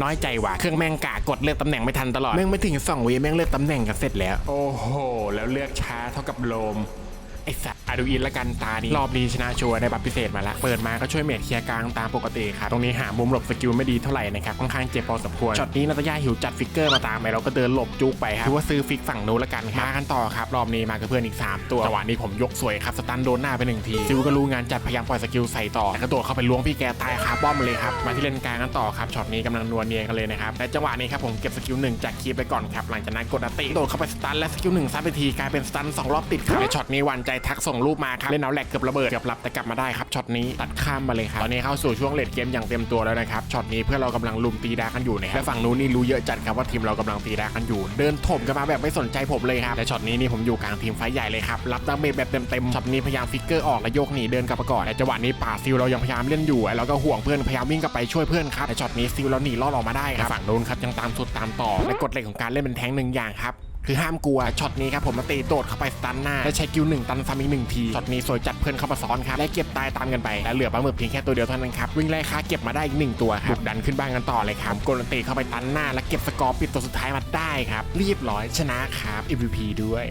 น้อยใจว่ะเครื่องแม่งกากดเลือกตำแหน่งไม่ทันตลอด แม่งไม่ถึงสองวิแม่งเลือกตำแหน่งกันเสร็จแล้ว โอ้โห แล้วเลือกช้าเท่ากับโลม ไอ้สัตว์ อะดูอินละกันตานี้รอบนี้ชนะชัวร์ได้บัฟพิเศษมาละเปิดมาก็ช่วยเมดเคลียร์กลางตามปกติครับตรงนี้หามุมหลบสกิลไม่ดีเท่าไหร่นะครับค่อนข้างเจ็บพอสมควรช็อตนี้นาตาย่าหิวจัดฟิกเกอร์มาตามไปเราก็เดินหลบจุกไปครับถือว่าซื้อฟิกฝั่งนู้นละกันครับมากันต่อครับรอบนี้มากับเพื่อนอีก 3 ตัวจังหวะนี้ผมยกสวยครับสตันโดนหน้าไปหนึ่งทีซิวก็รู้งานจัดพยายามปล่อยสกิลใส่ต่อแต่กระโดดเข้าไปล้วงพี่แกตายคาป้อมเลยครับมาที่เลนกลางกันต่อครับช็อตนี้กำลังนวลเนียกันเลยนะครับและจังหวะนี้ครับผมเก็บสกิลหนึ่งจากคีบไปก่อนครับหลังจากนั้นกดอัตติโดดเข้าไปสตันและสกิลหนึ่งซัดไปทีกลายเป็นสตันสองรอบติดครับในช็อตนี้หวันใจทักส่งรูปมาครับเล่นเอาแหลกเกือบระเบิดเกือบหลับแต่กลับมาได้ครับช็อตนี้ตัดข้ามมาเลยครับตอนนี้เข้าสู่ช่วงเลดเกมอย่างเต็มตัวแล้วนะครับช็อตนี้เพื่อเรากำลังลุมตีดากันอยู่นะครับและฝั่งนู้นนี่รู้เยอะจัดครับว่าทีมเรากำลังตีดากันอยู่ เดินถมกันมาแบบไม่สนใจผมเลยครับและช็อตนี้นี่ผมอยู่กลางทีมไฟใหญ่เลยครับรับดาเมจแบบเต็มๆช็อตนี้พยายามฟิกเกอร์ออกและโยกหนีเดินกลับมาก่อนแต่จังหวะนี้ป่าซิลเรายังพยายามเล่นอยู่แล้วก็ห่วงเพื่อนพยายามวิ่งกลับไปช่วยเพื่อนครับแต่ช็อตนี้ซิลเราหนีรอดออกมาได้ครับฝั่งนู้นครับยังตามสุดตามต่อและกฎเหล็กของการเล่นเป็นแท้งหนึ่งอย่างครับ คือห้ามกลัวช็อตนี้ครับผมมาตีโดดเข้าไปสตันหน้าและใช้กิวหนึ่งตันซ้ำอีกหนึ่งทีช็อตนี้สวยจัดเพื่อนเข้ามาซ้อนครับและเก็บตายตามกันไปและเหลือปลาหมึกเพียงแค่ตัวเดียวเท่านั้นครับวิ่งไล่ค้าเก็บมาได้อีกหนึ่งตัวครับดันขึ้นบ้านกันต่อเลยครับโกลตีเข้าไปตันหน้า และเก็บสกอร์ปิดตัวสุดท้ายมาได้ครับรีบร้อยชนะครับ MVP ด้วย